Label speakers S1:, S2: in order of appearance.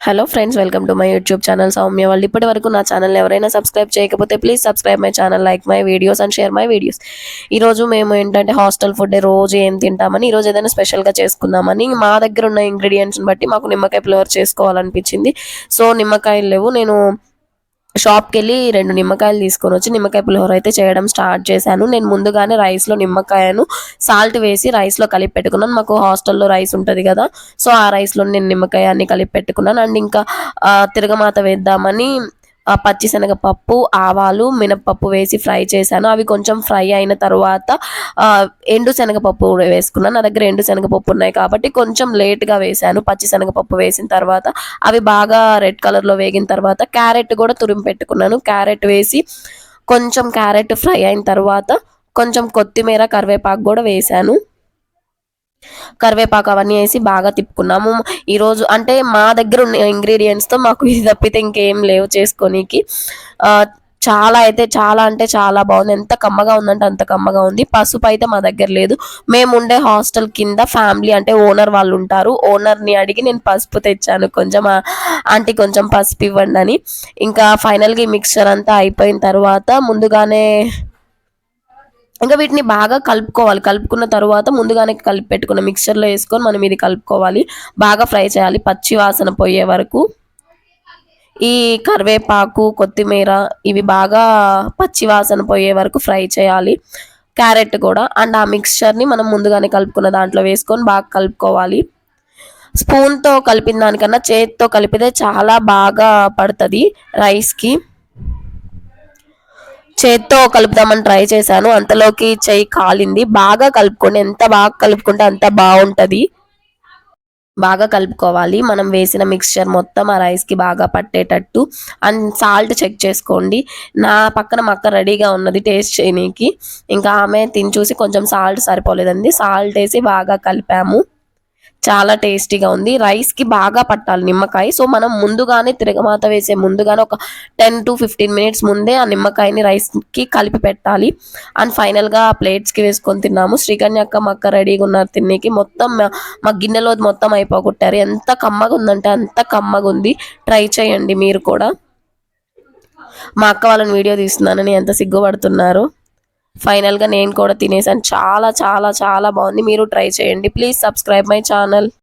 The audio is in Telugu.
S1: Hello friends welcome to my YouTube channel Soumya వాళ్ళు ఇప్పటి వరకు నా ఛానల్ ఎవరైనా సబ్స్క్రైబ్ చేయకపోతే please subscribe my channel like my videos and share my videos ఈరోజు మేము ఏంటంటే హాస్టల్ ఫుడ్ రోజు ఏం తింటామని ఈరోజు ఏదైనా స్పెషల్గా చేసుకుందామని మా దగ్గర ఉన్న ఇంగ్రీడియంట్స్ని బట్టి మాకు నిమ్మకాయ ఫ్లేవర్ చేసుకోవాలనిపించింది. సో నిమ్మకాయలు లేవు. నేను షాప్కి వెళ్ళి రెండు నిమ్మకాయలు తీసుకొని వచ్చి నిమ్మకాయ పులిహోర అయితే చేయడం స్టార్ట్ చేశాను. నేను ముందుగానే రైస్లో నిమ్మకాయను సాల్ట్ వేసి రైస్లో కలిపి పెట్టుకున్నాను. మాకు హాస్టల్లో రైస్ ఉంటుంది కదా సో ఆ రైస్లో నేను నిమ్మకాయాన్ని కలిపి పెట్టుకున్నాను. అండ్ ఇంకా తిరగమాత వేద్దామని పచ్చిశనగపప్పు ఆవాలు మినప్పప్పు వేసి ఫ్రై చేశాను. అవి కొంచెం ఫ్రై అయిన తర్వాత ఎండు శనగపప్పు వేసుకున్నాను. నా దగ్గర ఎండు శనగపప్పు ఉన్నాయి కాబట్టి కొంచెం లేట్గా వేశాను. పచ్చిశనగపప్పు వేసిన తర్వాత అవి బాగా రెడ్ కలర్లో వేగిన తర్వాత క్యారెట్ కూడా తురిమి పెట్టుకున్నాను. క్యారెట్ వేసి కొంచెం క్యారెట్ ఫ్రై అయిన తర్వాత కొంచెం కొత్తిమీర కరివేపాకు కూడా వేశాను. కరివేపాకు అవన్నీ వేసి బాగా తిప్పుకున్నాము. ఈరోజు అంటే మా దగ్గర ఉన్న ఇంగ్రీడియంట్స్తో మాకు ఇది తప్పితే ఇంకేం లేవు చేసుకోనీకి. చాలా అయితే చాలా అంటే చాలా బాగుంది. ఎంత కమ్మగా ఉందంటే అంత కమ్మగా ఉంది. పసుపు అయితే మా దగ్గర లేదు. మేము ఉండే హాస్టల్ కింద ఫ్యామిలీ అంటే ఓనర్ వాళ్ళు ఉంటారు. ఓనర్ని అడిగి నేను పసుపు తెచ్చాను. కొంచెం ఆంటీ కొంచెం పసుపు ఇవ్వండి అని. ఇంకా ఫైనల్గా ఈ మిక్చర్ అంతా అయిపోయిన తర్వాత ముందుగానే ఇంకా వీటిని బాగా కలుపుకోవాలి. కలుపుకున్న తర్వాత ముందుగానే కలిపి పెట్టుకున్న మిక్చర్లో వేసుకొని మనం ఇది కలుపుకోవాలి. బాగా ఫ్రై చేయాలి. పచ్చి వాసన పోయే వరకు. ఈ కరివేపాకు కొత్తిమీర ఇవి బాగా పచ్చి వాసన పోయే వరకు ఫ్రై చేయాలి. క్యారెట్ కూడా. అండ్ ఆ మిక్చర్ని మనం ముందుగానే కలుపుకున్న దాంట్లో వేసుకొని బాగా కలుపుకోవాలి. స్పూన్తో కలిపిన దానికన్నా చేతితో కలిపితే చాలా బాగా పడుతుంది రైస్కి. చేత్తో కలుపుదామని ట్రై చేశాను. అంతలోకి చెయ్యి కాలింది. బాగా కలుపుకోండి ఎంత బాగా కలుపుకుంటే అంత బాగుంటుంది. బాగా కలుపుకోవాలి. మనం వేసిన మిక్స్చర్ మొత్తం ఆ రైస్కి బాగా పట్టేటట్టు. అండ్ సాల్ట్ చెక్ చేసుకోండి. నా పక్కన మా అక్క రెడీగా ఉన్నది టేస్ట్ చేయనీకి. ఇంకా ఆమె తిని చూసి కొంచెం సాల్ట్ సరిపోలేదండి సాల్ట్ వేసి బాగా కలిపాము. చాలా టేస్టీగా ఉంది. రైస్కి బాగా పట్టాలి నిమ్మకాయ. సో మనం ముందుగానే తిరగమాత వేసే ముందుగానే ఒక టెన్ టు ఫిఫ్టీన్ మినిట్స్ ముందే ఆ నిమ్మకాయని రైస్కి కలిపి పెట్టాలి. అండ్ ఫైనల్గా ప్లేట్స్కి వేసుకొని తిన్నాము. శ్రీకన్య అక్క మా అక్క రెడీగా ఉన్నారు తినేకి మొత్తం మా- మా గిన్నెలో మొత్తం అయిపోగొట్టారు. ఎంత కమ్మగా ఉందంటే అంత కమ్మగా ఉంది. ట్రై చేయండి మీరు కూడా. మా అక్క వాళ్ళని వీడియో తీస్తున్నానని ఎంత సిగ్గుపడుతున్నారు? ఫైనల్గా నేను కూడా తినేసాను. చాలా చాలా చాలా బాగుంది. మీరు ట్రై చేయండి. Please subscribe my channel.